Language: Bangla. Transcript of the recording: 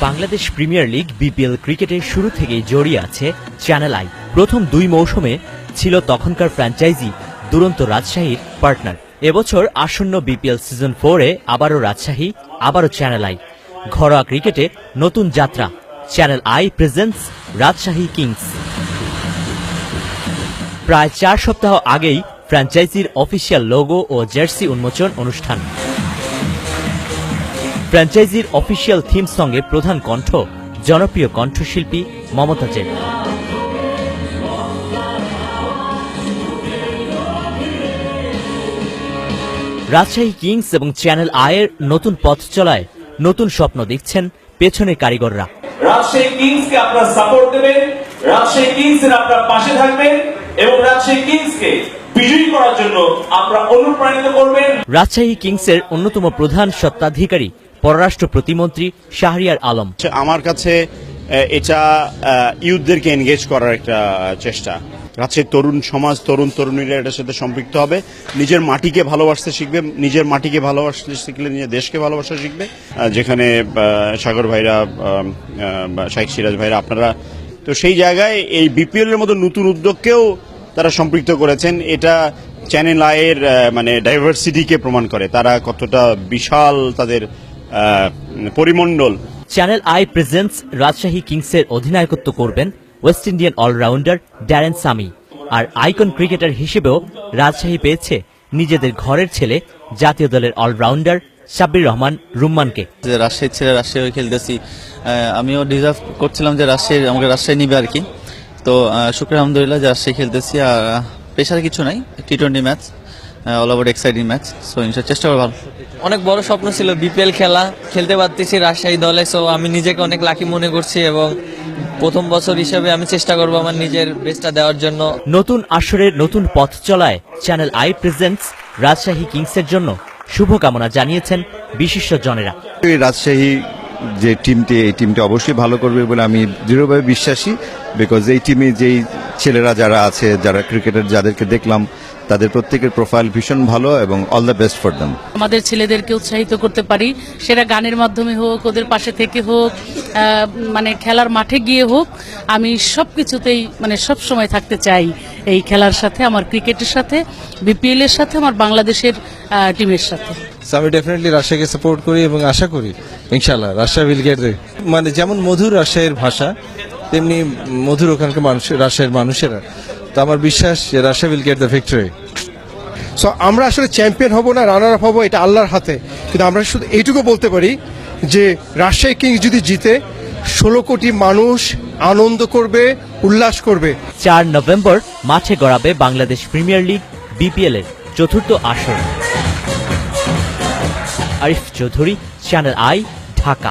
বাংলাদেশ প্রিমিয়ার লিগ, বিপিএল ক্রিকেটের শুরু থেকেই জড়িয়ে আছে চ্যানেল আই। প্রথম দুই মৌসুমে ছিল তখনকার ফ্র্যাঞ্চাইজি দুরন্ত রাজশাহীর পার্টনার। এবছর আসন্ন বিপিএল সিজন ফোরে আবারও রাজশাহী, আবারও চ্যানেল আই। ঘরোয়া ক্রিকেটে নতুন যাত্রা। Channel I presents Rajshahi kings. প্রায় চার সপ্তাহ আগেই ফ্র্যাঞ্চাইজির অফিসিয়াল লোগো ও জার্সি উন্মোচন অনুষ্ঠান। ফ্র্যাঞ্চাইজির অফিসিয়াল থিম সঙ্গে প্রধান কণ্ঠ জনপ্রিয় কণ্ঠশিল্পী মমতা মমতাজের রাজশাহী কিংস এবং চ্যানেল আয়ের নতুন পথ চলায় নতুন স্বপ্ন দেখছেন পেছনের কারিগররা। রাজশাহী কিংসকে আপনারা সাপোর্ট দেবেন রাজশাহী কিংস এর আপনার পাশে থাকবেন এবং রাজশাহী কিংসকে বিজয়ী করার জন্য আপনারা অনুপ্রাণিত করবেন। রাজশাহী কিংসের অন্যতম প্রধান সত্ত্বাধিকারী পররাষ্ট্র প্রতিমন্ত্রী শাহরিয়ার আলম। আমার কাছে এটা ইউথদেরকে এনগেজ করার একটা চেষ্টা। রাজশাহীর তরুণ সমাজ, তরুণ তরুণীরা এটার সাথে সম্পৃক্ত হবে। নিজের মাটিকে ভালোবাসতে শিখবে, নিজের মাটিকে ভালোবাসতে শিখলে নিজের দেশকে ভালোবাসা শিখবে। যেখানে সাগর ভাইরা শাইখ সিরাজ ভাইরা, আপনারা, তো সেই জায়গায় এই বিপিএল এর মতো নতুন উদ্যোগকেও তারা সম্পৃক্ত করেছেন। এটা চ্যানেল আয়ের মানে ডাইভার্সিটিকে প্রমাণ করে। তারা কতটা বিশাল তাদের পরিমণ্ডল। চ্যানেল আই প্রেজেন্টস রাজশাহী কিংসের অধিনায়কত্ব করবেন West Indian allrounder Darren Sammy আর আইকন ক্রিকেটার হিসেবেও রাজশাহী পেয়েছে নিজেদের ঘরের ছেলে জাতীয় দলের অলরাউন্ডার সাব্বির রহমান রুম্মানকে। যে রাজশাহীর ছেলে রাজশাহী হয়ে খেলতেছি। আমিও ডিজার্ভ করছিলাম যে রাজশাহীর আমাকে রাজশাহী নিবে আর কি। তো শুক্র আলহামদুলিল্লাহ যে রাজশাহী খেলতেছি। আর পেশার কিছু নাই T twenty match all over exciting match so ইনশাল চেষ্টা করব ভালো। অনেক বড় স্বপ্ন ছিল বিপিএল খেলা। খেলতে পারতেছি রাজশাহী দলে সো আমি নিজেকে অনেক লাকি মনে করছি এবং প্রথম বছর হিসেবে আমি চেষ্টা করব আমার নিজের বেস্টটা দেওয়ার জন্য। নতুন আসরের নতুন পথ চলায় চ্যানেল আই প্রেজেন্টস রাজশাহী কিংসের জন্য শুভকামনা জানিয়েছেন বিশিষ্ট জনেরা। রাজশাহী যে টিমটি, এই টিমটি অবশ্যই ভালো করবে বলে আমি দৃঢ়ভাবে বিশ্বাসী বিকজ এই টিমে যেই ছেলেরা যারা আছে, যারা ক্রিকেটার যাদেরকে দেখলাম, তাদের প্রত্যেকের প্রোফাইল ভীষণ ভালো এবং all the best for them আমাদের ছেলেদেরকে উৎসাহিত করতে পারি সেটা গানের মাধ্যমে হোক, ওদের পাশে থেকে হোক মানে খেলার মাঠে গিয়ে হোক, আমি সব কিছুতেই মানে সব সময় থাকতে চাই এই খেলার সাথে, আমার ক্রিকেটের সাথে বিপিএল এর সাথে, আমার বাংলাদেশের টিমের সাথে। So আমি ডেফিনেটলি রাজশাহীকে সাপোর্ট করি এবং আশা করি ইনশাল্লাহ রাজশাহী উইল গেট মানে যেমন মধুর রাজশাহীর ভাষা তেমনি মধুর ওখানকার মানুষ রাজশাহীর মানুষেরা। তো আমার বিশ্বাস যে Rajshahi will get the victory so আমরা আসলে চ্যাম্পিয়ন হব না রানার আপ হব এটা আল্লাহর হাতে। কিন্তু আমরা শুধু এইটুকু বলতে পারি যে রাজশাহী কিংস যদি জিতে ষোলো কোটি মানুষ আনন্দ করবে উল্লাস করবে। চার নভেম্বর মাঠে গড়াবে বাংলাদেশ প্রিমিয়ার লিগ বিপিএল এর চতুর্থ আসর। Arif Chowdhury channel I Dhaka.